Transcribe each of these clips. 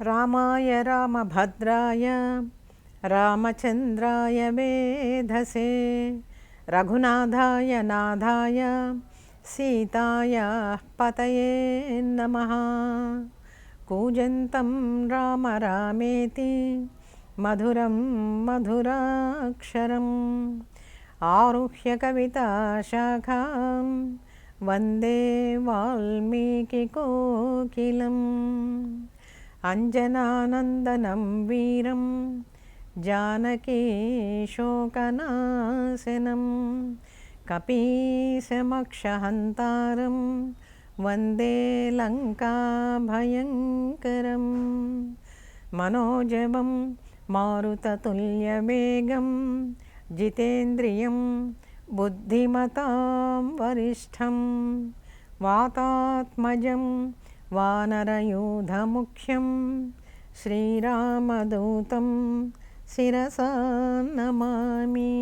रामाय रामभद्राय रामचन्द्राय वेधसे रघुनाथाय नाथाय, सीताय पतये नमः। कूजन्तं राम रामेति, मधुरं मधुराक्षरम्, आरुह्य कविताशाखां वंदे वाल्मीकिकोकिलम् అంజనానందనం వీరం జానకీ శోకనాశనం కపీశమక్షహంతారం వందే లంకాభయంకరం మనోజవం మారుతతుల్యవేగం జితేంద్రియం బుద్ధిమతాం వరిష్టం వాతాత్మజం వానరయూధముఖ్యం శ్రీరామదూతం శిరసా నమామి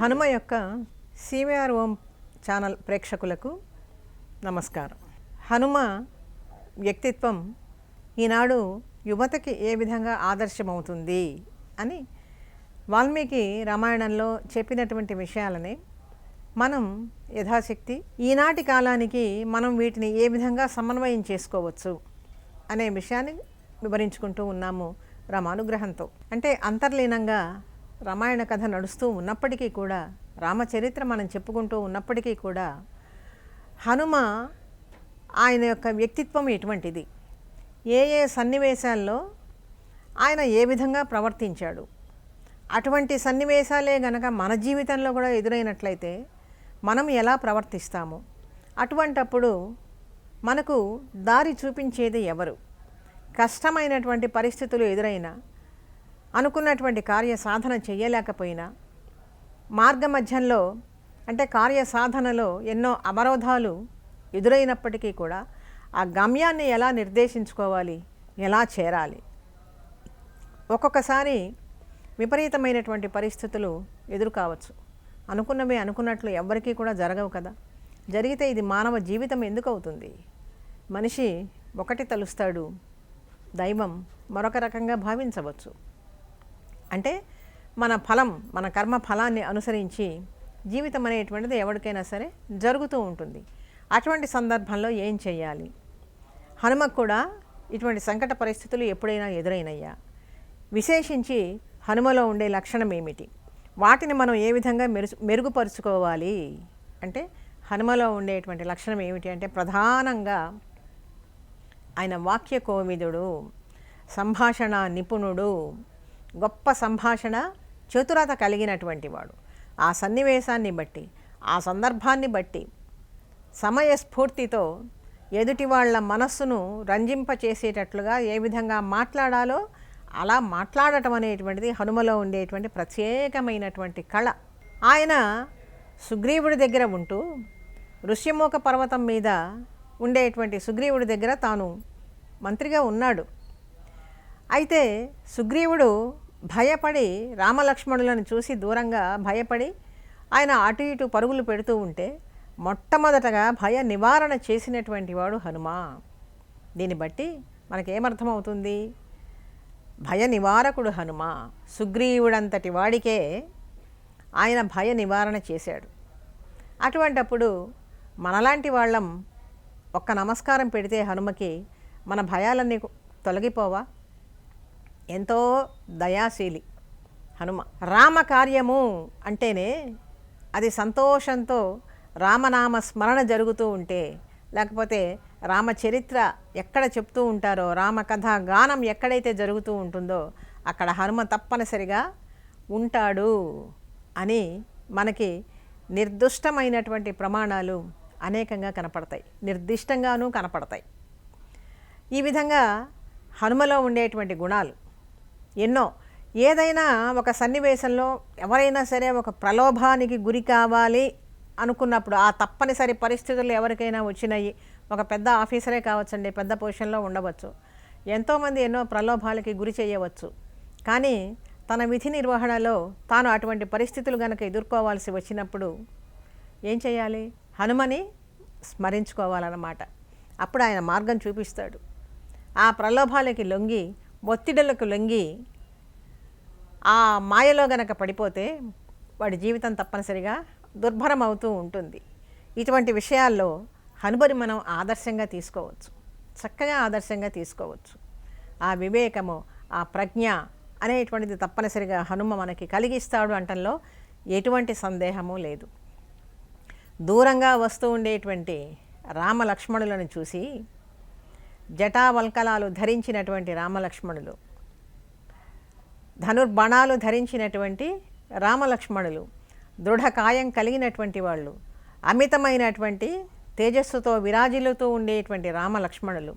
హనుమ యొక్క సివిఆర్ ఓం ఛానల్ ప్రేక్షకులకు నమస్కారం. హనుమ వ్యక్తిత్వం ఈనాడు యువతకి ఏ విధంగా ఆదర్శమవుతుంది అని వాల్మీకి రామాయణంలో చెప్పినటువంటి విషయాలని మనం యథాశక్తి. ఈనాటి కాలానికి మనం వీటిని ఏ విధంగా సమన్వయం చేసుకోవచ్చు అనే విషయాన్ని వివరించుకుంటూ ఉన్నాము రామానుగ్రహంతో. అంటే అంతర్లీనంగా రామాయణ కథ నడుస్తూ ఉన్నప్పటికీ కూడా రామచరిత్ర మనం చెప్పుకుంటూ ఉన్నప్పటికీ కూడా హనుమ ఆయన యొక్క వ్యక్తిత్వం ఎటువంటిది? ఏ ఏ సన్నివేశాల్లో ఆయన ఏ విధంగా ప్రవర్తించాడు? అటువంటి సన్నివేశాలే గనక మన జీవితంలో కూడా ఎదురైనట్లయితే మనం ఎలా ప్రవర్తిస్తాము. అటువంటప్పుడు మనకు దారి చూపించేది ఎవరు? కష్టమైనటువంటి పరిస్థితులు ఎదురైనా అనుకున్నటువంటి కార్య సాధన చేయలేకపోయినా మార్గ మధ్యంలో అంటే కార్య సాధనలో ఎన్నో అవరోధాలు ఎదురైనప్పటికీ కూడా ఆ గమ్యాన్ని ఎలా నిర్దేశించుకోవాలి? ఎలా చేరాలి? ఒక్కొక్కసారి విపరీతమైనటువంటి పరిస్థితులు ఎదురు కావచ్చు అనుకున్నవి అనుకున్నట్లు ఎవ్వరికీ కూడా జరగవు కదా. జరిగితే ఇది మానవ జీవితం ఎందుకు అవుతుంది? మనిషి ఒకటి తలుస్తాడు దైవం మరొక రకంగా భావించవచ్చు. అంటే మన ఫలం మన కర్మ ఫలాన్ని అనుసరించి జీవితం అనేటువంటిది ఎవరికైనా సరే జరుగుతూ ఉంటుంది. అటువంటి సందర్భంలో ఏం చేయాలి? హనుమకు కూడా ఇటువంటి సంకట పరిస్థితులు ఎప్పుడైనా ఎదురైనయ్యా? విశేషించి హనుమలో ఉండే లక్షణం ఏమిటి? వాటిని మనం ఏ విధంగా మెరుసు మెరుగుపరుచుకోవాలి? అంటే హనుమలో ఉండేటువంటి లక్షణం ఏమిటి అంటే ప్రధానంగా ఆయన వాక్య కోవిదుడు సంభాషణ నిపుణుడు గొప్ప సంభాషణ చతురత కలిగినటువంటి వాడు. ఆ సన్నివేశాన్ని బట్టి ఆ సందర్భాన్ని బట్టి సమయస్ఫూర్తితో ఎదుటి వాళ్ళ మనస్సును రంజింపచేసేటట్లుగా ఏ విధంగా మాట్లాడాలో అలా మాట్లాడటం అనేటువంటిది హనుమలో ఉండేటువంటి ప్రత్యేకమైనటువంటి కళ. ఆయన సుగ్రీవుడి దగ్గర ఉంటూ ఋష్యమూక పర్వతం మీద ఉండేటువంటి సుగ్రీవుడి దగ్గర తాను మంత్రిగా ఉన్నాడు. అయితే సుగ్రీవుడు భయపడి రామలక్ష్మణులను చూసి దూరంగా భయపడి ఆయన అటు ఇటు పరుగులు పెడుతూ ఉంటే మొట్టమొదటగా భయ నివారణ చేసినటువంటి వాడు హనుమ. దీన్ని బట్టి మనకేమర్థమవుతుంది? భయ నివారకుడు హనుమ. సుగ్రీవుడంతటి వాడికే ఆయన భయ నివారణ చేశాడు. అటువంటప్పుడు మనలాంటి వాళ్ళం ఒక్క నమస్కారం పెడితే హనుమకి మన భయాలన్నీ తొలగిపోవా? ఎంతో దయాశీలి హనుమ. రామ కార్యము అంటేనే అది సంతోషంతో రామనామ స్మరణ జరుగుతూ ఉంటే లేకపోతే రామచరిత్ర ఎక్కడ చెప్తూ ఉంటారో రామకథ గానం ఎక్కడైతే జరుగుతూ ఉంటుందో అక్కడ హనుమ తప్పనిసరిగా ఉంటాడు అని మనకి నిర్దుష్టమైనటువంటి ప్రమాణాలు అనేకంగా కనపడతాయి. నిర్దిష్టంగానూ కనపడతాయి. ఈ విధంగా హనుమలో ఉండేటువంటి గుణాలు ఎన్నో. ఏదైనా ఒక సన్నివేశంలో ఎవరైనా సరే ఒక ప్రలోభానికి గురి కావాలి అనుకున్నప్పుడు ఆ తప్పనిసరి పరిస్థితులు ఎవరికైనా వచ్చినాయి. ఒక పెద్ద ఆఫీసరే కావచ్చండి పెద్ద పొజిషన్లో ఉండవచ్చు. ఎంతోమంది ఎన్నో ప్రలోభాలకి గురి చేయవచ్చు. కానీ తన విధి నిర్వహణలో తాను అటువంటి పరిస్థితులు కనుక ఎదుర్కోవాల్సి వచ్చినప్పుడు ఏం చేయాలి? హనుమని స్మరించుకోవాలన్నమాట. అప్పుడు ఆయన మార్గం చూపిస్తాడు. ఆ ప్రలోభాలకి లొంగి ఒత్తిడులకు లొంగి ఆ మాయలో గనక పడిపోతే వాడి జీవితం తప్పనిసరిగా దుర్భరం అవుతూ ఉంటుంది. ఇటువంటి విషయాల్లో హనుమని మనం ఆదర్శంగా తీసుకోవచ్చు. చక్కగా ఆదర్శంగా తీసుకోవచ్చు. ఆ వివేకము ఆ ప్రజ్ఞ అనేటువంటిది తప్పనిసరిగా హనుమ మనకి కలిగిస్తాడు అంటంలో ఎటువంటి సందేహము లేదు. దూరంగా వస్తూ ఉండేటువంటి రామలక్ష్మణులను చూసి జటావల్కలాలు ధరించినటువంటి రామలక్ష్మణులు ధనుర్బాణాలు ధరించినటువంటి రామలక్ష్మణులు దృఢకాయం కలిగినటువంటి వాళ్ళు అమితమైనటువంటి తేజస్సుతో విరాజిల్లుతూ ఉండేటువంటి రామలక్ష్మణులు.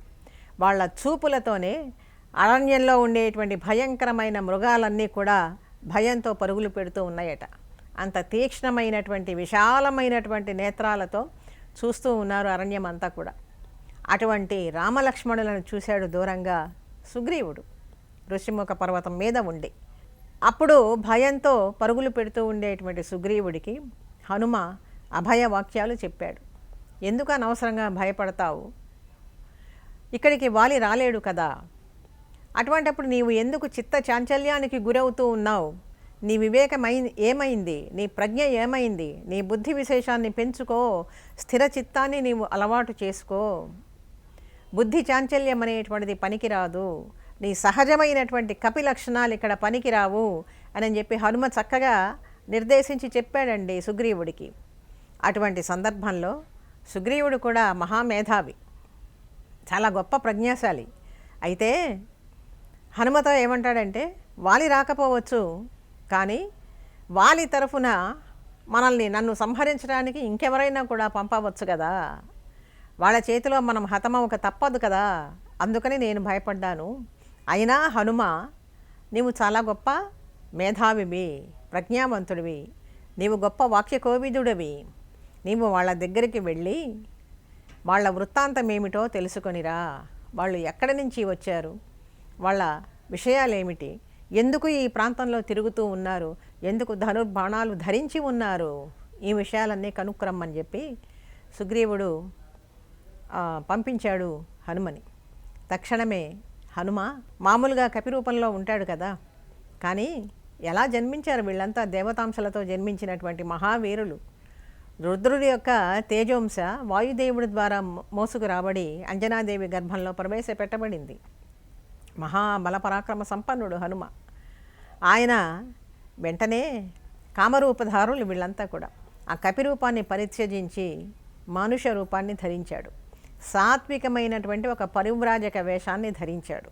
వాళ్ళ చూపులతోనే అరణ్యంలో ఉండేటువంటి భయంకరమైన మృగాలన్నీ కూడా భయంతో పరుగులు పెడుతూ ఉన్నాయట. అంత తీక్ష్ణమైనటువంటి విశాలమైనటువంటి నేత్రాలతో చూస్తూ ఉన్నారు అరణ్యం అంతా కూడా. అటువంటి రామలక్ష్మణులను చూశాడు దూరంగా సుగ్రీవుడు. ఋషిముఖ పర్వతం మీద ఉండి అప్పుడు భయంతో పరుగులు పెడుతూ ఉండేటువంటి సుగ్రీవుడికి హనుమ అభయ వాక్యాలు చెప్పాడు. ఎందుకు అనవసరంగా భయపడతావు? ఇక్కడికి వాలి రాలేడు కదా. అటువంటప్పుడు నీవు ఎందుకు చిత్త చాంచల్యానికి గురవుతూ ఉన్నావు? నీ వివేకమై ఏమైంది? నీ ప్రజ్ఞ ఏమైంది? నీ బుద్ధి విశేషాన్ని పెంచుకో. స్థిర చిత్తాన్ని నీవు అలవాటు చేసుకో. బుద్ధి చాంచల్యం అనేటువంటిది పనికిరాదు. నీ సహజమైనటువంటి కపి లక్షణాలు ఇక్కడ పనికిరావు అని చెప్పి హనుమ చక్కగా నిర్దేశించి చెప్పాడండి సుగ్రీవుడికి. అటువంటి సందర్భంలో సుగ్రీవుడు కూడా మహామేధావి. చాలా గొప్ప ప్రజ్ఞాశాలి. అయితే హనుమతో ఏమంటాడంటే వాలి రాకపోవచ్చు కానీ వాలి తరఫున మనల్ని నన్ను సంహరించడానికి ఇంకెవరైనా కూడా పంపవచ్చు కదా. వాళ్ళ చేతిలో మనం హతమవక తప్పదు కదా. అందుకని నేను భయపడ్డాను. అయినా హనుమ నీవు చాలా గొప్ప మేధావివి ప్రజ్ఞావంతుడివి. నీవు గొప్ప వాక్య కోవిదుడివి నీవు వాళ్ళ దగ్గరికి వెళ్ళి వాళ్ళ వృత్తాంతం ఏమిటో తెలుసుకొనిరా. వాళ్ళు ఎక్కడి నుంచి వచ్చారు? వాళ్ళ విషయాలు ఏమిటి ఎందుకు ఈ ప్రాంతంలో తిరుగుతూ ఉన్నారు? ఎందుకు ధనుర్బాణాలు ధరించి ఉన్నారు? ఈ విషయాలన్నీ కనుక్రమ్మని చెప్పి సుగ్రీవుడు పంపించాడు హనుమని. తక్షణమే హనుమ మామూలుగా కపిరూపంలో ఉంటాడు కదా. కానీ ఎలా జన్మించారు వీళ్ళంతా దేవతాంశలతో జన్మించినటువంటి మహావీరులు? రుద్రుడి యొక్క తేజోంశ వాయుదేవుడి ద్వారా మోసుకు రాబడి అంజనాదేవి గర్భంలో ప్రవేశపెట్టబడింది. మహాబలపరాక్రమ సంపన్నుడు హనుమ. ఆయన వెంటనే కామరూపధారులు వీళ్ళంతా కూడా. ఆ కపిరూపాన్ని పరిత్యజించి మానుష రూపాన్ని ధరించాడు. సాత్వికమైనటువంటి ఒక పరివ్రాజక వేషాన్ని ధరించాడు.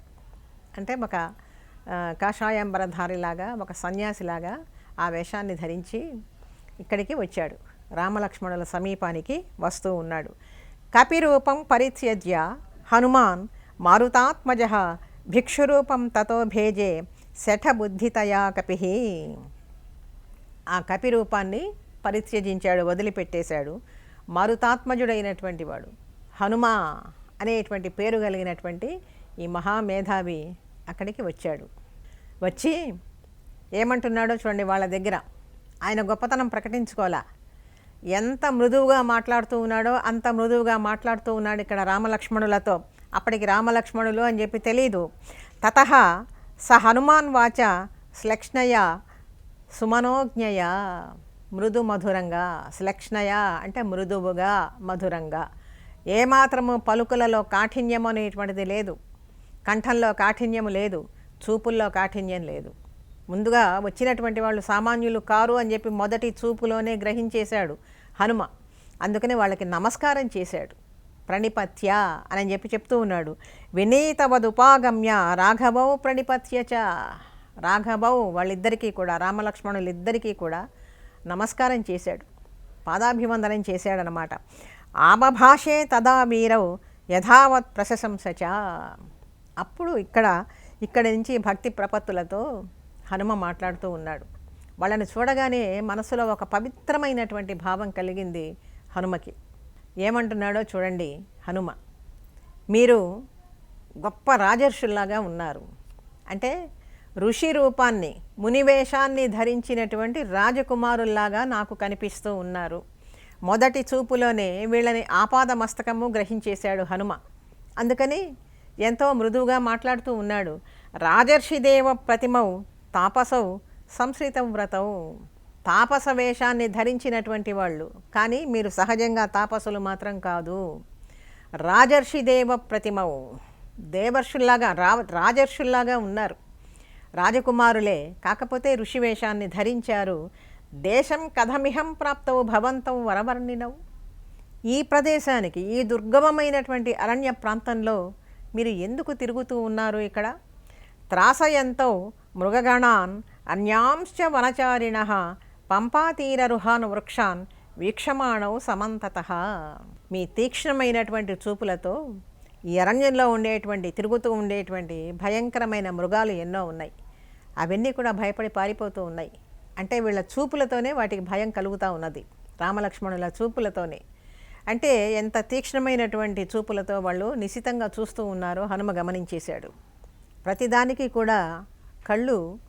అంటే ఒక ఆ, కాషాయాంబరధారిలాగా ఒక సన్యాసిలాగా ఆ వేషాన్ని ధరించి ఇక్కడికి వచ్చాడు. రామలక్ష్మణుల సమీపానికి వస్తూ ఉన్నాడు. కపిరూపం పరిత్యజ్య హనుమాన్ మారుతాత్మజ భిక్షురూపం తతో భేజే శఠబుద్ధితయా కపి. ఆ కపిరూపాన్ని పరిత్యజించాడు వదిలిపెట్టేశాడు. మారుతాత్మజుడైనటువంటి వాడు. హనుమ అనేటువంటి పేరు కలిగినటువంటి ఈ మహామేధావి అక్కడికి వచ్చాడు. వచ్చి ఏమంటున్నాడో చూడండి వాళ్ళ దగ్గర. ఆయన గొప్పతనం ప్రకటించుకోవాలా? ఎంత మృదువుగా మాట్లాడుతూ ఉన్నాడో అంత మృదువుగా మాట్లాడుతూ ఉన్నాడు ఇక్కడ రామలక్ష్మణులతో. అప్పటికి రామలక్ష్మణులు అని చెప్పి తెలీదు. తత స హనుమాన్ వాచ శ్లక్ష్ణయ సుమనోజ్ఞయ మృదు మధురంగా శ్లక్ష్ణయ అంటే మృదువుగా మధురంగా. ఏమాత్రము పలుకులలో కాఠిన్యం అనేటువంటిది లేదు. కంఠంలో కాఠిన్యము లేదు. చూపుల్లో కాఠిన్యం లేదు. ముందుగా వచ్చినటువంటి వాళ్ళు సామాన్యులు కారు అని చెప్పి మొదటి చూపులోనే గ్రహించేశాడు హనుమ. అందుకనే వాళ్ళకి నమస్కారం చేశాడు. ప్రణిపత్య అని చెప్పి చెప్తూ ఉన్నాడు. వినీతవదుపాగమ్య రాఘవౌ ప్రణిపత్యచ రాఘవౌ వాళ్ళిద్దరికీ కూడా రామలక్ష్మణులిద్దరికీ కూడా నమస్కారం చేశాడు. పాదాభివందనం చేశాడనమాట ఆమభాషే తదా వీరౌ యథావత్ ప్రశంసచ అప్పుడు ఇక్కడ ఇక్కడి నుంచి భక్తి ప్రపత్తులతో హనుమ మాట్లాడుతూ ఉన్నాడు. వాళ్ళని చూడగానే మనసులో ఒక పవిత్రమైనటువంటి భావం కలిగింది హనుమకి. ఏమంటున్నాడో చూడండి హనుమ. మీరు గొప్ప రాజర్షుల్లాగా ఉన్నారు. అంటే ఋషి రూపాన్ని మునివేషాన్ని ధరించినటువంటి రాజకుమారుల్లాగా నాకు కనిపిస్తూ ఉన్నారు. మొదటి చూపులోనే వీళ్ళని ఆపాద మస్తకము గ్రహించేశాడు హనుమ. అందుకని ఎంతో మృదువుగా మాట్లాడుతూ ఉన్నాడు రాజర్షిదేవ ప్రతిమౌ తాపసౌ సంశ్రిత వ్రతౌ. తాపస వేషాన్ని ధరించినటువంటి వాళ్ళు కానీ మీరు సహజంగా తాపసులు మాత్రం కాదు. రాజర్షిదేవ ప్రతిమౌ. దేవర్షుల్లాగా రా రాజర్షుల్లాగా ఉన్నారు. రాజకుమారులే కాకపోతే ఋషి వేషాన్ని ధరించారు దేశం కథమిహం ప్రాప్తవు భవంతం వరవర్ణినవు. ఈ ప్రదేశానికి ఈ దుర్గమమైనటువంటి అరణ్య ప్రాంతంలో మీరు ఎందుకు తిరుగుతూ ఉన్నారు ఇక్కడ? త్రాసయంతో మృగగణాన్ అన్యాంశ్చ వనచారిణ పంపాతీరరుహాన్ వృక్షాన్ వీక్షమాణౌ సమంతత. మీ తీక్ష్ణమైనటువంటి చూపులతో ఈ అరణ్యంలో ఉండేటువంటి తిరుగుతూ ఉండేటువంటి భయంకరమైన మృగాలు ఎన్నో ఉన్నాయి. అవన్నీ కూడా భయపడి పారిపోతూ ఉన్నాయి. అంటే వీళ్ళ చూపులతోనే వాటికి భయం కలుగుతూ ఉన్నది. రామలక్ష్మణుల చూపులతోనే. అంటే ఎంత తీక్ష్ణమైనటువంటి చూపులతో వాళ్ళు నిశితంగా చూస్తూ ఉన్నారో హనుమ గమనించేశాడు. ప్రతిదానికి కూడా కళ్ళు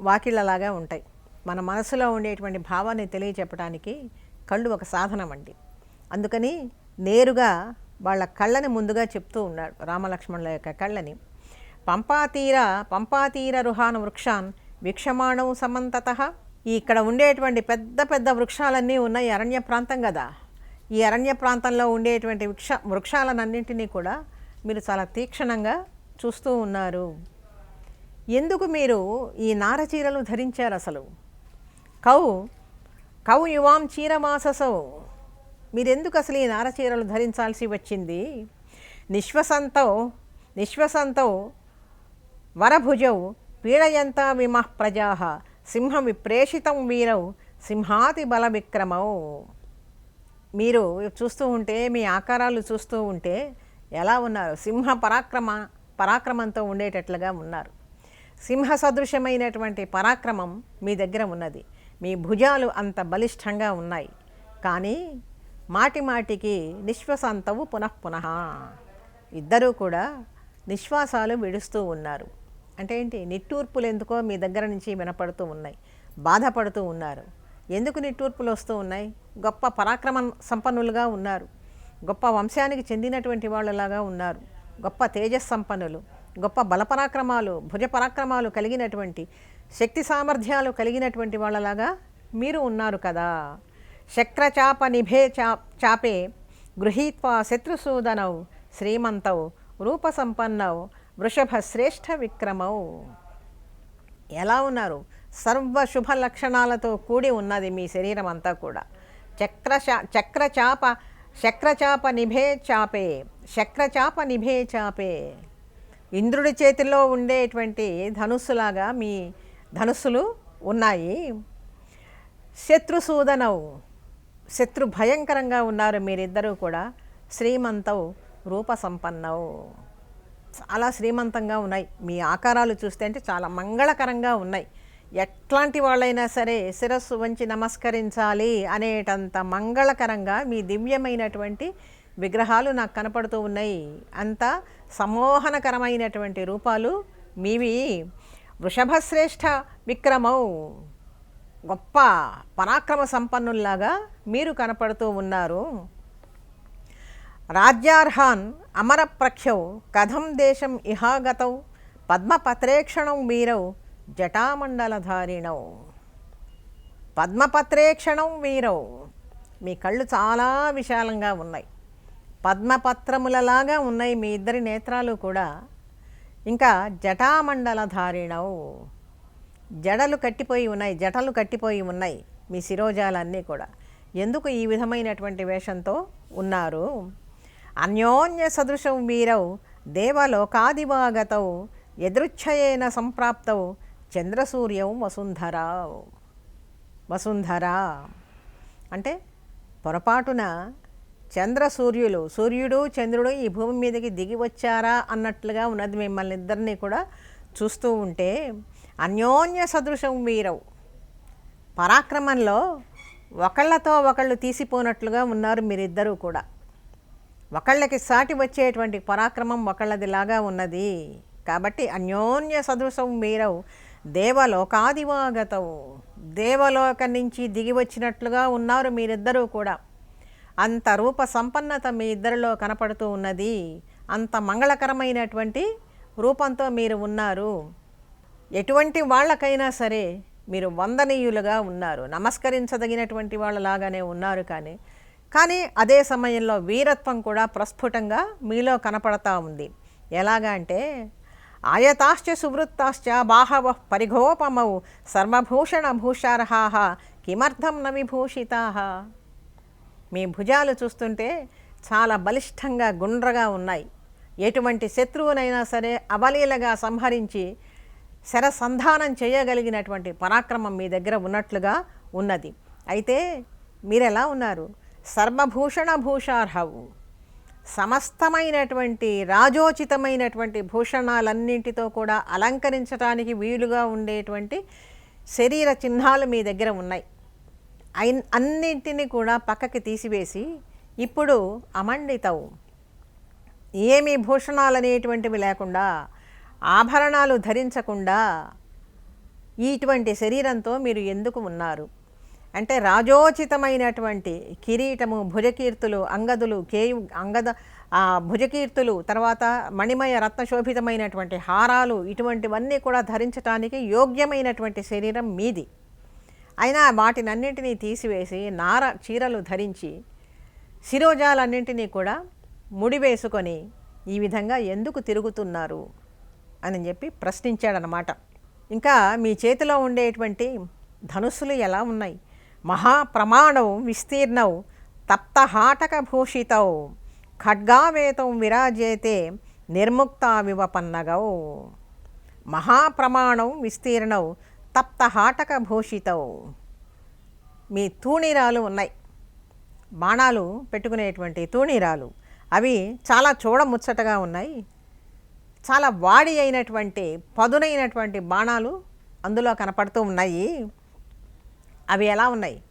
వాకిళ్ళలాగా ఉంటాయి. మన మనసులో ఉండేటువంటి భావాన్ని తెలియచెప్పడానికి కళ్ళు ఒక సాధనం అండి. అందుకని నేరుగా వాళ్ళ కళ్ళని ముందుగా చెప్తూ ఉన్నాడు రామలక్ష్మణుల యొక్క కళ్ళని. పంపాతీర పంపాతీర రుహాన్ వృక్షాన్ వీక్షమాణం సమంతత. ఇక్కడ ఉండేటువంటి పెద్ద పెద్ద వృక్షాలన్నీ ఉన్నాయి అరణ్య ప్రాంతం కదా. ఈ అరణ్య ప్రాంతంలో ఉండేటువంటి వృక్ష వృక్షాలన్నింటినీ కూడా మీరు చాలా తీక్షణంగా చూస్తూ ఉన్నారు. ఎందుకు మీరు ఈ నారచీరలు ధరించారు అసలు? కౌ కౌ యువాం చీరమాససౌ. మీరెందుకు అసలు ఈ నారచీరలు ధరించాల్సి వచ్చింది? నిశ్వసంతో నిశ్వసంతో వరభుజౌ పీడయంతా విమః ప్రజా సింహ విప్రేషితం వీరౌ సింహాతి బల విక్రమౌ మీరు చూస్తూ ఉంటే మీ ఆకారాలు చూస్తూ ఉంటే ఎలా ఉన్నారు? సింహ పరాక్రమ పరాక్రమంతో ఉండేటట్లుగా ఉన్నారు. సింహ సదృశమైనటువంటి పరాక్రమం మీ దగ్గర ఉన్నది. మీ భుజాలు అంత బలిష్టంగా ఉన్నాయి. కానీ మాటి మాటికి నిశ్వసంతవు పునఃపునః ఇద్దరూ కూడా నిశ్వాసాలు విడుస్తూ ఉన్నారు. అంటే ఏంటి? నిట్టూర్పులు ఎందుకో మీ దగ్గర నుంచి వినపడుతూ ఉన్నాయి. బాధపడుతూ ఉన్నారు. ఎందుకు నిట్టూర్పులు వస్తూ ఉన్నాయి? గొప్ప పరాక్రమ సంపన్నులుగా ఉన్నారు. గొప్ప వంశానికి చెందినటువంటి వాళ్ళలాగా ఉన్నారు. గొప్ప తేజస్ సంపన్నులు గొప్ప బలపరాక్రమాలు భుజ పరాక్రమాలు కలిగినటువంటి శక్తి సామర్థ్యాలు కలిగినటువంటి వాళ్ళలాగా మీరు ఉన్నారు కదా. శక్రచాప నిభే చా చాపే గృహీత్వా శత్రుసూదనవు శ్రీమంతవు రూపసంపన్నవు వృషభ శ్రేష్ఠ విక్రమౌ ఎలా ఉన్నారు? సర్వ శుభ లక్షణాలతో కూడి ఉన్నది మీ శరీరం అంతా కూడా. చక్రశా చక్రచాప శక్రచాప నిభే చాపే శక్రచాప నిభే చాపే. ఇంద్రుడి చేతిలో ఉండేటువంటి ధనుస్సులాగా మీ ధనుస్సులు ఉన్నాయి. శత్రుసూదనవు శత్రు భయంకరంగా ఉన్నారు మీరిద్దరూ కూడా. శ్రీమంతవు రూప సంపన్నవు చాలా శ్రీమంతంగా ఉన్నాయి. మీ ఆకారాలు చూస్తే అంటే చాలా మంగళకరంగా ఉన్నాయి. ఎట్లాంటి వాళ్ళైనా సరే శిరస్సు వంచి నమస్కరించాలి అనేటంత మంగళకరంగా మీ దివ్యమైనటువంటి విగ్రహాలు నాకు కనపడుతూ ఉన్నాయి. అంత సమ్మోహనకరమైనటువంటి రూపాలు మీవి. వృషభశ్రేష్ఠ విక్రమౌ గొప్ప పరాక్రమ సంపన్నుల్లాగా మీరు కనపడుతూ ఉన్నారు. రాజ్యార్హాన్ అమరప్రఖ్యౌ కథం దేశం ఇహాగతౌ పద్మపత్రేక్షణం వీరౌ జటామండలధారిణౌ. పద్మపత్రేక్షణం వీరౌ మీ కళ్ళు చాలా విశాలంగా ఉన్నాయి. పద్మపత్రములలాగా ఉన్నాయి మీ ఇద్దరి నేత్రాలు కూడా. ఇంకా జటామండలధారిణౌ జడలు కట్టిపోయి ఉన్నాయి జటలు కట్టిపోయి ఉన్నాయి మీ శిరోజాలన్నీ కూడా. ఎందుకు ఈ విధమైనటువంటి వేషంతో ఉన్నారు? అన్యోన్య సదృశం వీరౌ దేవలోకాదివాగతౌ ఎదృచ్ఛయేన సంప్రాప్తౌ చంద్రసూర్యం వసుంధరా. వసుంధరా. అంటే పొరపాటున చంద్రసూర్యులు సూర్యుడు చంద్రుడు ఈ భూమి మీదకి దిగి వచ్చారా అన్నట్లుగా ఉన్నది మిమ్మల్ని ఇద్దరిని కూడా చూస్తూ ఉంటే అన్యోన్య సదృశం వీరవు పరాక్రమంలో ఒకళ్ళతో ఒకళ్ళు తీసిపోనట్లుగా ఉన్నారు మీరిద్దరూ కూడా. ఒకళ్ళకి సాటి వచ్చేటువంటి పరాక్రమం ఒకళ్ళదిలాగా ఉన్నది. కాబట్టి అన్యోన్య సదృశం మీరవు దేవలోకాదివాగతవు. దేవలోకం నుంచి దిగి వచ్చినట్లుగా ఉన్నారు మీరిద్దరూ కూడా. అంత రూప సంపన్నత మీ ఇద్దరిలో కనపడుతూ ఉన్నది. అంత మంగళకరమైనటువంటి రూపంతో మీరు ఉన్నారు. ఎటువంటి వాళ్ళకైనా సరే మీరు వందనీయులుగా ఉన్నారు. నమస్కరించదగినటువంటి వాళ్ళలాగానే ఉన్నారు కానీ కానీ అదే సమయంలో వీరత్వం కూడా ప్రస్ఫుటంగా మీలో కనపడతా ఉంది. ఎలాగా అంటే ఆయతాశ్చ సువృత్తాశ్చ బాహవ పరిఘోపమౌ సర్వభూషణ భూషార్హాహ కిమర్థం నవిభూషితా మీ భుజాలు చూస్తుంటే చాలా బలిష్టంగా గుండ్రగా ఉన్నాయి. ఎటువంటి శత్రువునైనా సరే అవలీలగా సంహరించి శరసంధానం చేయగలిగినటువంటి పరాక్రమం మీ దగ్గర ఉన్నట్లుగా ఉన్నది. అయితే మీరెలా ఉన్నారు? సర్వభూషణ భూషార్హవు సమస్తమైనటువంటి రాజోచితమైనటువంటి భూషణాలన్నింటితో కూడా అలంకరించడానికి వీలుగా ఉండేటువంటి శరీర చిహ్నాలు మీ దగ్గర ఉన్నాయి. అయి అన్నింటినీ కూడా పక్కకి తీసివేసి ఇప్పుడు అమండితవు. ఏమి భూషణాలు అనేటువంటివి లేకుండా ఆభరణాలు ధరించకుండా ఇటువంటి శరీరంతో మీరు ఎందుకు ఉన్నారు? అంటే రాజోచితమైనటువంటి కిరీటము భుజకీర్తులు అంగదులు కేయు అంగద ఆ, భుజకీర్తులు తర్వాత మణిమయ రత్నశోభితమైనటువంటి హారాలు ఇటువంటివన్నీ కూడా ధరించటానికి యోగ్యమైనటువంటి శరీరం మీది. అయినా వాటినన్నింటినీ తీసివేసి నార చీరలు ధరించి శిరోజాలన్నింటినీ కూడా ముడివేసుకొని ఈ విధంగా ఎందుకు తిరుగుతున్నారు అని చెప్పి ప్రశ్నించాడనమాట ఇంకా మీ చేతిలో ఉండేటువంటి ధనుస్సులు ఎలా ఉన్నాయి? మహాప్రమాణౌ విస్తీర్ణం తప్తహాటక భూషితౌ ఖడ్గావేతం విరాజేతే నిర్ముక్తావివపన్నగౌ. మహాప్రమాణం విస్తీర్ణం తప్తహాటక భూషితౌ మీ తూణీరాలు ఉన్నాయి. బాణాలు పెట్టుకునేటువంటి తూణీరాలు. అవి చాలా చూడముచ్చటగా ఉన్నాయి. చాలా వాడి అయినటువంటి పదునైనటువంటి బాణాలు అందులో కనపడుతూ ఉన్నాయి. అవి ఎలా ఉన్నాయి?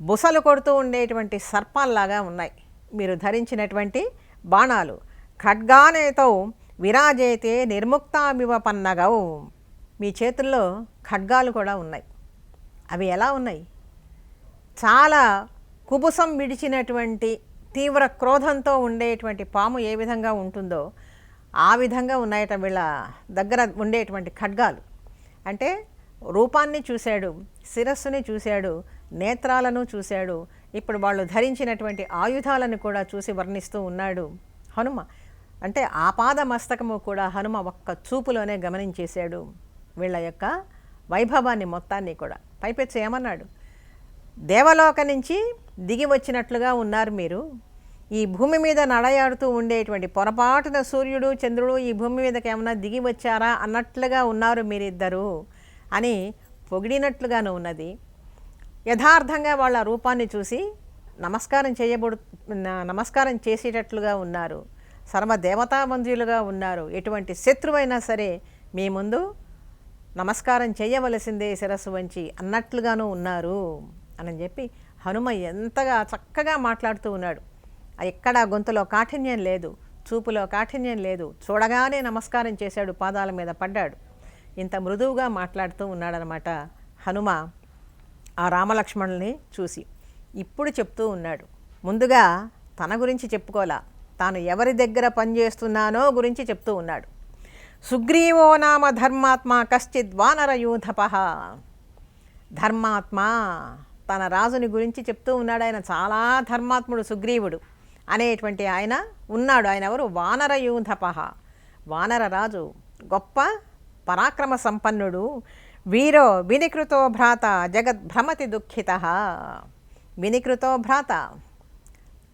బుసలు కొడుతూ ఉండేటువంటి సర్పాల్లాగా ఉన్నాయి. మీరు ధరించినటువంటి బాణాలు. ఖడ్గానేతో విరాజైతే నిర్ముక్తామివపన్నగవు మీ చేతుల్లో ఖడ్గాలు కూడా ఉన్నాయి. అవి ఎలా ఉన్నాయి? చాలా కుబుసం విడిచినటువంటి తీవ్ర క్రోధంతో ఉండేటువంటి పాము ఏ విధంగా ఉంటుందో ఆ విధంగా ఉన్నాయట వీళ్ళ దగ్గర ఉండేటువంటి ఖడ్గాలు. అంటే రూపాన్ని చూశాడు శిరస్సుని చూశాడు నేత్రాలను చూశాడు. ఇప్పుడు వాళ్ళు ధరించినటువంటి ఆయుధాలను కూడా చూసి వర్ణిస్తూ ఉన్నాడు. హనుమ అంటే ఆపాద మస్తకము కూడా హనుమ ఒక్క చూపులోనే గమనించేశాడు. వీళ్ళ యొక్క వైభవాన్ని మొత్తాన్ని కూడా. పైపెచ్చి ఏమన్నాడు? దేవలోక నుంచి దిగి వచ్చినట్లుగా ఉన్నారు మీరు. ఈ భూమి మీద నడయాడుతూ ఉండేటువంటి పొరపాటున సూర్యుడు చంద్రుడు ఈ భూమి మీదకి ఏమన్నా దిగి వచ్చారా అన్నట్లుగా ఉన్నారు మీరిద్దరు అని పొగిడినట్లుగాను ఉన్నది. యథార్థంగా వాళ్ళ రూపాన్ని చూసి నమస్కారం చేయబడు నమస్కారం చేసేటట్లుగా ఉన్నారు. సర్వ దేవతాబంధువులుగా ఉన్నారు. ఎటువంటి శత్రువైనా సరే మీ ముందు నమస్కారం చేయవలసిందే శిరస్సు వంచి అన్నట్లుగాను ఉన్నారు అని చెప్పి హనుమ ఎంతగా చక్కగా మాట్లాడుతూ ఉన్నాడు. ఎక్కడా గొంతులో కాఠిన్యం లేదు చూపులో కాఠిన్యం లేదు. చూడగానే నమస్కారం చేశాడు పాదాల మీద పడ్డాడు. ఇంత మృదువుగా మాట్లాడుతూ ఉన్నాడనమాట హనుమ. ఆ రామలక్ష్మణుల్ని చూసి. ఇప్పుడు చెప్తూ ఉన్నాడు. ముందుగా తన గురించి చెప్పుకోలా తాను ఎవరి దగ్గర పనిచేస్తున్నానో గురించి చెప్తూ ఉన్నాడు. సుగ్రీవో నామ ధర్మాత్మ కశ్చిత్ వానరయూధప. ధర్మాత్మ తన రాజుని గురించి చెప్తూ ఉన్నాడు. ఆయన చాలా ధర్మాత్ముడు సుగ్రీవుడు అనేటువంటి ఆయన ఉన్నాడు. ఆయన ఎవరు? వానరయూధప. వానర రాజు గొప్ప పరాక్రమ సంపన్నుడు. వీరో వినికృతో భ్రాత జగద్భ్రమతి దుఃఖిత. వినికృతో భ్రాత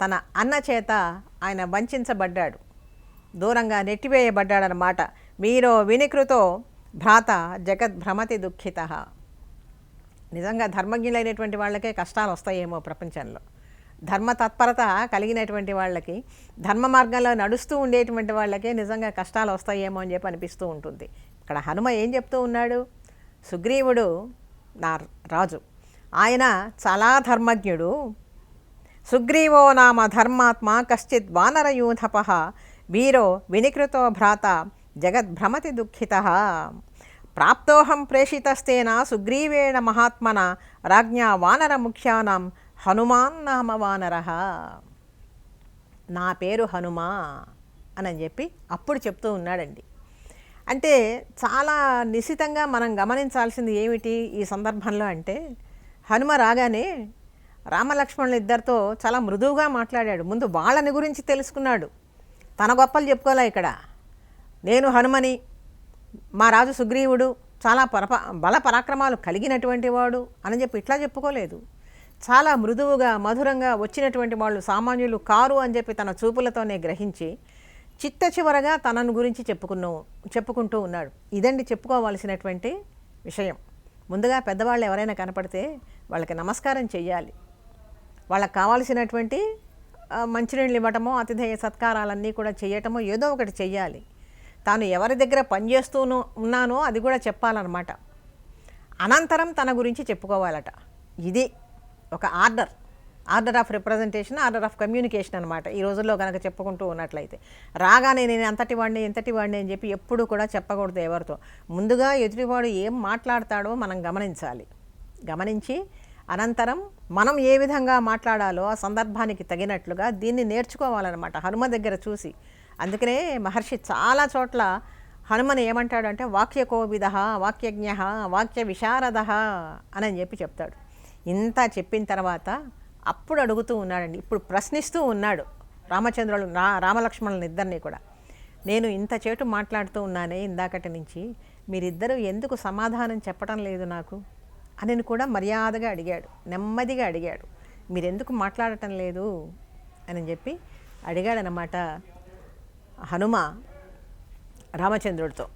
తన అన్న చేత ఆయన వంచబడ్డాడు. దూరంగా నెట్టివేయబడ్డాడనమాట వీరో వినికృతో భ్రాత జగద్భ్రమతి దుఃఖిత. నిజంగా ధర్మజ్ఞులైనటువంటి వాళ్ళకే కష్టాలు వస్తాయేమో ప్రపంచంలో. ధర్మ తత్పరత కలిగినటువంటి వాళ్ళకి ధర్మ మార్గంలో నడుస్తూ ఉండేటువంటి వాళ్ళకే నిజంగా కష్టాలు వస్తాయేమో అని చెప్పి అనిపిస్తూ ఉంటుంది. ఇక్కడ హనుమ ఏం చెప్తూ ఉన్నాడు? సుగ్రీవుడు నా రాజు. ఆయన చాలా ధర్మజ్ఞుడు. సుగ్రీవో నామ ధర్మాత్మ కశ్చిత్ వానరయూధప వీరో వినికృతో భ్రాత జగద్భ్రమతి దుఃఖిత. ప్రాప్తోహం ప్రేషితస్తేన సుగ్రీవేణ మహాత్మన రాజ్ఞా వానర ముఖ్యానాం హనుమాన్ నామ వానర. నా పేరు హనుమా అని చెప్పి అప్పుడు చెప్తూ ఉన్నాడండి. అంటే చాలా నిశితంగా మనం గమనించాల్సింది ఏమిటి ఈ సందర్భంలో అంటే హనుమ రాగానే రామలక్ష్మణుల ఇద్దరితో చాలా మృదువుగా మాట్లాడాడు. ముందు వాళ్ళని గురించి తెలుసుకున్నాడు. తన గొప్పలు చెప్పుకోలే ఇక్కడ. నేను హనుమని మా రాజు సుగ్రీవుడు చాలా పరప బల పరాక్రమాలు కలిగినటువంటి వాడు అని చెప్పి ఇట్లా చెప్పుకోలేదు. చాలా మృదువుగా మధురంగా వచ్చినటువంటి వాళ్ళు సామాన్యులు కారు అని చెప్పి తన చూపులతోనే గ్రహించి చిట్ట చివరగా తనను గురించి చెప్పుకున్నావు చెప్పుకుంటూ ఉన్నాడు. ఇదండి చెప్పుకోవాల్సినటువంటి విషయం. ముందుగా పెద్దవాళ్ళు ఎవరైనా కనపడితే వాళ్ళకి నమస్కారం చేయాలి వాళ్ళకి కావాల్సినటువంటి మంచినీళ్ళు ఇవ్వటమో అతిథేయ సత్కారాలన్నీ కూడా చేయటమో ఏదో ఒకటి చెయ్యాలి. తాను ఎవరి దగ్గర పనిచేస్తూనో ఉన్నానో అది కూడా చెప్పాలన్నమాట. అనంతరం తన గురించి చెప్పుకోవాలట. ఇది ఒక order. Order of representation order of communication అనమాట ఈ రోజుల్లో కనుక చెప్పుకుంటూ ఉన్నట్లయితే. రాగానే నేను అంతటి వాడిని ఎంతటి వాడిని అని చెప్పి ఎప్పుడు కూడా చెప్పకూడదు ఎవరితో. ముందుగా ఎదుటివాడు ఏం మాట్లాడతాడో మనం గమనించాలి. గమనించి అనంతరం మనం ఏ విధంగా మాట్లాడాలో ఆ సందర్భానికి తగినట్లుగా దీన్ని నేర్చుకోవాలన్నమాట. హనుమ దగ్గర చూసి. అందుకనే మహర్షి చాలా చోట్ల హనుమని ఏమంటాడంటే వాక్యకోవిద వాక్యజ్ఞ వాక్య విశారద అని చెప్పి చెప్తాడు. ఇంత చెప్పిన తర్వాత అప్పుడు అడుగుతూ ఉన్నాడండి. ఇప్పుడు ప్రశ్నిస్తూ ఉన్నాడు. రామచంద్రులు రా రామలక్ష్మణులను ఇద్దరిని కూడా. నేను ఇంత చేటు మాట్లాడుతూ ఉన్నానే ఇందాకటి నుంచి. మీరిద్దరూ ఎందుకు సమాధానం చెప్పడం లేదు నాకు? అని కూడా మర్యాదగా అడిగాడు. నెమ్మదిగా అడిగాడు. మీరెందుకు మాట్లాడటం లేదు? అని చెప్పి అడిగాడనమాట హనుమ రామచంద్రుడితో.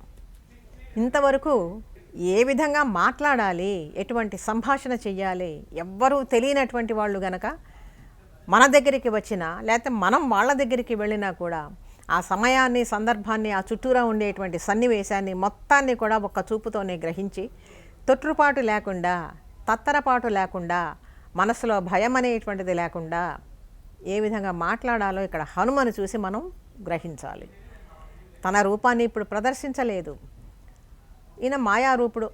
ఇంతవరకు ఏ విధంగా మాట్లాడాలి ఎటువంటి సంభాషణ చెయ్యాలి ఎవ్వరూ తెలియనటువంటి వాళ్ళు గనక మన దగ్గరికి వచ్చినా లేకపోతే మనం వాళ్ళ దగ్గరికి వెళ్ళినా కూడా ఆ సమయాన్ని సందర్భాన్ని ఆ చుట్టూరా ఉండేటువంటి సన్నివేశాన్ని మొత్తాన్ని కూడా ఒక్క చూపుతోనే గ్రహించి తొట్టుపాటు లేకుండా తత్తరపాటు లేకుండా మనసులో భయం అనేటువంటిది లేకుండా ఏ విధంగా మాట్లాడాలో ఇక్కడ హనుమను చూసి మనం గ్రహించాలి. తన రూపాన్ని ఇప్పుడు ప్రదర్శించలేదు. ఈయన మాయారూపుడు.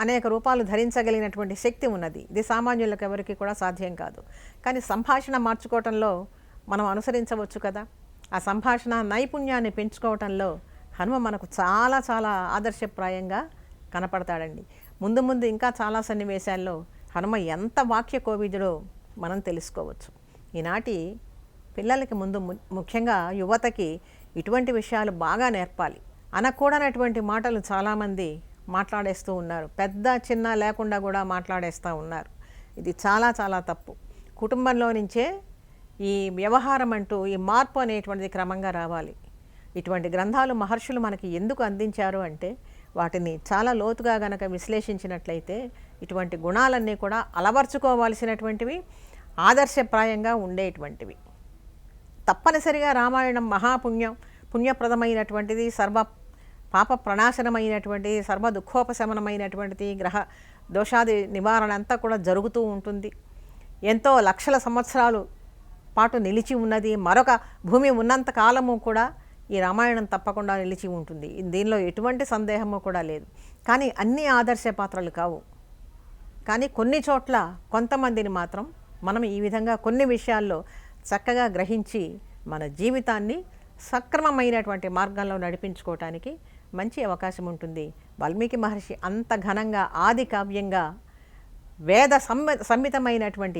అనేక రూపాలు ధరించగలిగినటువంటి శక్తి ఉన్నది. ఇది సామాన్యులకు ఎవరికి కూడా సాధ్యం కాదు. కానీ సంభాషణ మార్చుకోవటంలో మనం అనుసరించవచ్చు కదా. ఆ సంభాషణ నైపుణ్యాన్ని పెంచుకోవటంలో హనుమ మనకు చాలా చాలా ఆదర్శప్రాయంగా కనపడతాడండి. ముందు ముందు ఇంకా చాలా సన్నివేశాల్లో హనుమ ఎంత వాక్య కోవిదుడో మనం తెలుసుకోవచ్చు. ఈనాటి పిల్లలకి ముందు ము- ముఖ్యంగా యువతకి ఇటువంటి విషయాలు బాగా నేర్పాలి. అనకూడనటువంటి మాటలు చాలామంది మాట్లాడేస్తూ ఉన్నారు. పెద్ద చిన్న లేకుండా కూడా మాట్లాడేస్తూ ఉన్నారు. ఇది చాలా చాలా తప్పు. కుటుంబంలో నుంచే ఈ వ్యవహారం అంటూ ఈ మార్పు అనేటువంటిది క్రమంగా రావాలి. ఇటువంటి గ్రంథాలు మహర్షులు మనకి ఎందుకు అందించారు అంటే వాటిని చాలా లోతుగా గనక విశ్లేషించినట్లయితే ఇటువంటి గుణాలన్నీ కూడా అలవర్చుకోవాల్సినటువంటివి ఆదర్శప్రాయంగా ఉండేటువంటివి. తప్పనిసరిగా రామాయణం మహాపుణ్యం పుణ్యప్రదమైనటువంటిది సర్వ పాప ప్రణాశనమైనటువంటి సర్వ దుఃఖోపశమనమైనటువంటిది గ్రహ దోషాది నివారణ అంతా కూడా జరుగుతూ ఉంటుంది. ఎంతో లక్షల సంవత్సరాలు పాటు నిలిచి ఉన్నది. మరొక భూమి ఉన్నంత కాలము కూడా ఈ రామాయణం తప్పకుండా నిలిచి ఉంటుంది. దీనిలో ఎటువంటి సందేహము కూడా లేదు. కానీ అన్ని ఆదర్శ పాత్రలు కావు. కానీ కొన్ని చోట్ల కొంతమందిని మాత్రం మనం ఈ విధంగా కొన్ని విషయాల్లో చక్కగా గ్రహించి మన జీవితాన్ని సక్రమమైనటువంటి మార్గంలో నడిపించుకోవటానికి మంచి అవకాశం ఉంటుంది. వాల్మీకి మహర్షి అంత ఘనంగా ఆది కావ్యంగా వేద సమ్మ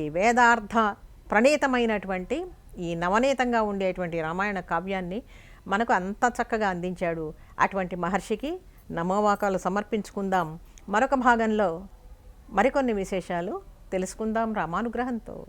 వేదార్థ ప్రణీతమైనటువంటి ఈ నవనీతంగా ఉండేటువంటి రామాయణ కావ్యాన్ని మనకు అంత చక్కగా అందించాడు. అటువంటి మహర్షికి నమోవాకాలు సమర్పించుకుందాం. మరొక భాగంలో మరికొన్ని విశేషాలు తెలుసుకుందాం రామానుగ్రహంతో.